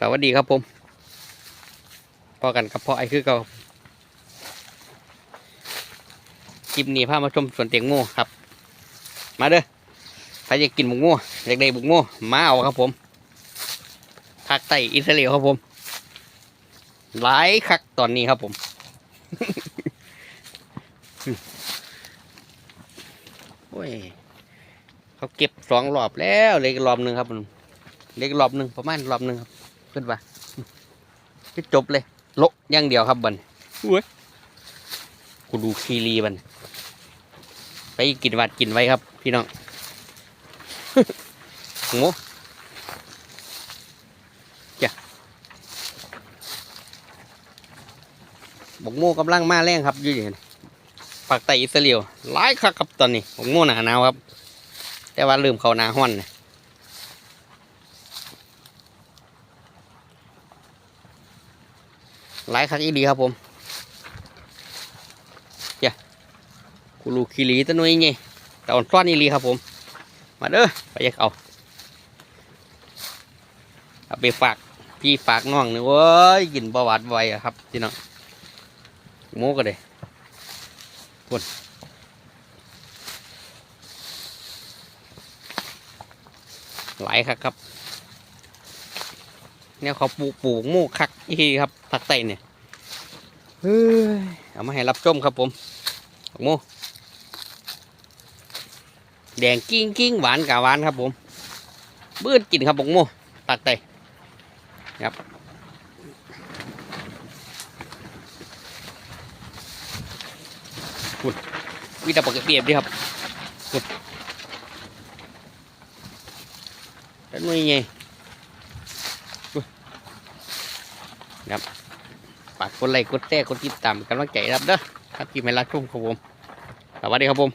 สวัสดีครับผมพอกันกับพ่อไอ้คือเก่าคลิปนี้พามาชมสวนเตียงโม่ครับ มาเด้อใครจะกินบุกโม่อยากได้บุกโม่มาเอาครับผมภาคใต้อิสราเอลครับผม หลายคักตอนนี้ครับผมโอ้ยเขาเก็บสองรอบแล้วเหลยรอบหนึ่งครับมันเหลยรอบหนึ่งประมาณรอบหนึ่งครับ ขึ้นไปจะจบเลยโละอย่างเดียวครับบันอุ้ยกูดูคีรีบันไปกินวัดกินไว้ครับ พี่น้องโง่จ้ะบกโม่กำลังมาแรงครับอยืนปากไตอิสราเอลหลายคักครับตอนนี้บกโม่หนาหนาวครับ แต่ว่าลืมเขาหนาห้อนเนี่ย หลายคักอีดีครับผมเจ้ากูรูคีรีตัวน้อยไงแต่อ่อนซ้อนอีหลีครับผม มาเด้อไปยกเอาเอาไปฝากพี่ฝากน้องนี่เว้ยกินประวัติไว้อะครับพี่น้องโมก็เลยพุ่นหลายครับครับ เนี่ยเขาปลูกปลูกหมูคักอีกทีครับผักไตเนี่ยเฮ้ยเอามาให้รับชมครับผมหมูแดงกิ้งกิ้งหวานกะหวานครับผมบื้นกินครับบกหมูผักไตครับคุณวิตาปกเปียบดีครับเป็นไงไง ครับฝากกดไลค์กดแชร์กดติดตามกำลังใจรับเด้อครับที่ไม่รักชุ่มครับผมสวัสดีครับผม